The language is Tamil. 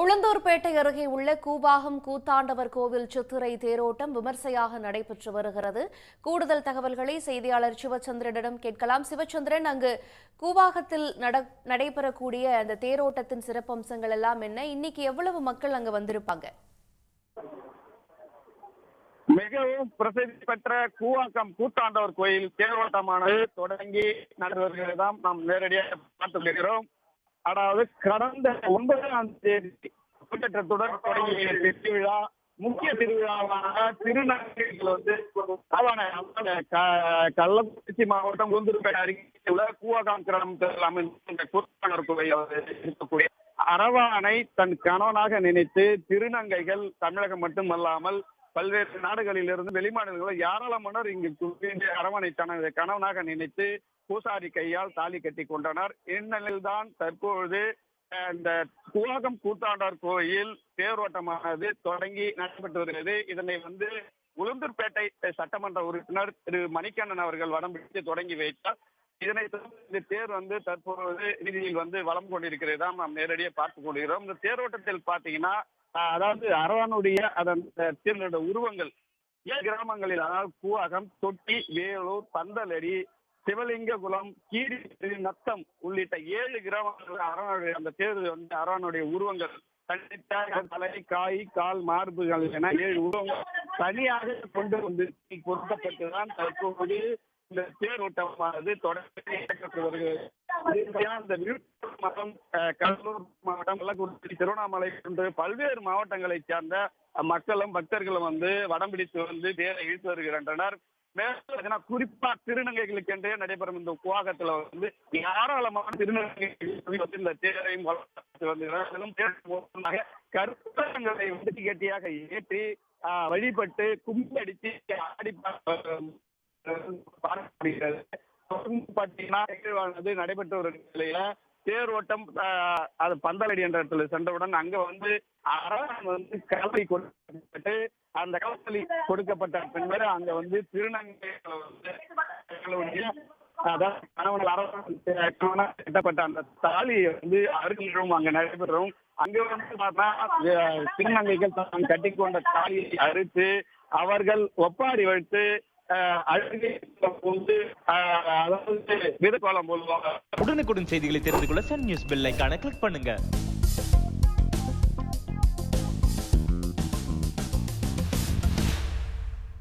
உளுந்தூர்பேட்டை அருகே உள்ள கூவாகம் கூத்தாண்டவர் கோவில் சித்திரை தேரோட்டம் விமர்சையாக நடைபெற்று வருகிறது. கூடுதல் தகவல்களை செய்தியாளர் சிவச்சந்திரனிடம் கேட்கலாம். சிவச்சந்திரன் அங்கு கூவாகத்தில் நடைபெறக்கூடிய அந்த தேரோட்டத்தின் சிறப்பம்சங்கள் எல்லாம் என்ன? இன்னைக்கு எவ்வளவு மக்கள் அங்கு வந்திருப்பாங்க? மிகவும் பிரசித்தி பெற்ற கூவாக்கம் கூத்தாண்டவர் கோயில் தேரோட்டமானது தொடங்கி நடைபெறுகிறதாம் நாம் நேரடியாக பார்த்து வருகிறோம் அதாவது கடந்த ஒன்பதாம் தேதி கூட்டத்துடன் தொடங்கிய திருவிழா முக்கிய திருவிழாவான திருநங்கைகள் வந்து கள்ளக்குறிச்சி மாவட்டம் குந்தூர்பேட்டை அருகே உள்ள கூவாக்கம் கிராமத்தில் அமைந்த கூத்தாண்டவர் கோயில் இருக்கக்கூடிய அரவானை தன் கணவனாக நினைத்து திருநங்கைகள் தமிழகம் மட்டுமல்லாமல் பல்வேறு நாடுகளிலிருந்து வெளிமாநிலங்களில் ஏராளமானோர் இங்கு அரவணை தனது கணவனாக நினைத்து பூசாரி கையால் தாலி கட்டி கொண்டனர் இந்நிலையில்தான் தற்பொழுது இந்த கூலகம் கூத்தாண்டார் கோயில் தேரோட்டமானது தொடங்கி நடைபெற்று வருகிறது. இதனை வந்து உளுந்தூர்பேட்டை சட்டமன்ற உறுப்பினர் திரு மணிகண்ணன் அவர்கள் வடம் பிடித்து தொடங்கி வைத்தார். இதனை தொடர்ந்து இந்த தேர் வந்து தற்பொழுது நிதியில் வந்து வலம் கொண்டிருக்கிறதா நாம் நேரடியாக பார்த்து கொள்கிறோம். இந்த தேரோட்டத்தில் பார்த்தீங்கன்னா அதாவது அரவானுடைய அதன் தேர்தலுடைய உருவங்கள் கிராமங்களில் அதாவது கூவாகம் தொட்டி வேலூர் பந்தலடி சிவலிங்ககுளம் கீரி நத்தம் உள்ளிட்ட ஏழு கிராமங்கள் அரவனுடைய அந்த தேர்தல் வந்து அரவனுடைய உருவங்கள். தனித்த தலை காய் கால் மார்புகள் என ஏழு உருவங்கள் தனியாக கொண்டு வந்து பொருத்தப்பட்டுதான் தற்போது இந்த தேரோட்டமானது தொடர்ந்து இயக்கப்பட்டு வருகிறது. இந்த விழுப்புரம் மாவட்டம் கடலூர் மாவட்டம் கள்ளக்குறிச்சி திருவண்ணாமலை போன்ற பல்வேறு மாவட்டங்களைச் சேர்ந்த மக்களும் பக்தர்களும் வந்து வடம் பிடித்து வந்து தேரை இழுத்து வருகின்றனர். மேலும் குறிப்பா திருநங்கைகளுக்கு என்றே நடைபெறும் இந்த குவாகத்துல வந்து ஏராளமான திருநங்கைகள் வந்து இந்த தேரையும் வளர்த்து வருகிறார்கள் மேலும் கருத்தங்களை வந்து கட்டியாக ஏற்றி வழிபட்டு கும்பி ஆடி பார்க்கப்படுகிறது பார்த்தீங்கன்னா நடைபெற்ற ஒரு நிலையில தேரோட்டம் அது பந்தாலடி என்ற இடத்துல சென்றவுடன் அங்க வந்து அரவன் வந்து கலவை கொடுக்கப்பட்டு அந்த கலவலி கொடுக்கப்பட்ட பின்னர் அங்க வந்து திருநங்கை அதான் தங்களுடைய கணவன் கட்டப்பட்ட அந்த தாலியை வந்து அருகிலும் அங்க நடைபெறும் அங்க வந்து பார்த்தா திருநங்கைகள் தான் கட்டிக்கொண்ட தாலியை அறுத்து அவர்கள் ஒப்பாரி வைத்து அதாவது உடனுக்குடன் செய்திகளை தெரிந்து கொள்ள சன் நியூஸ் பெல் கிளிக் பண்ணுங்க.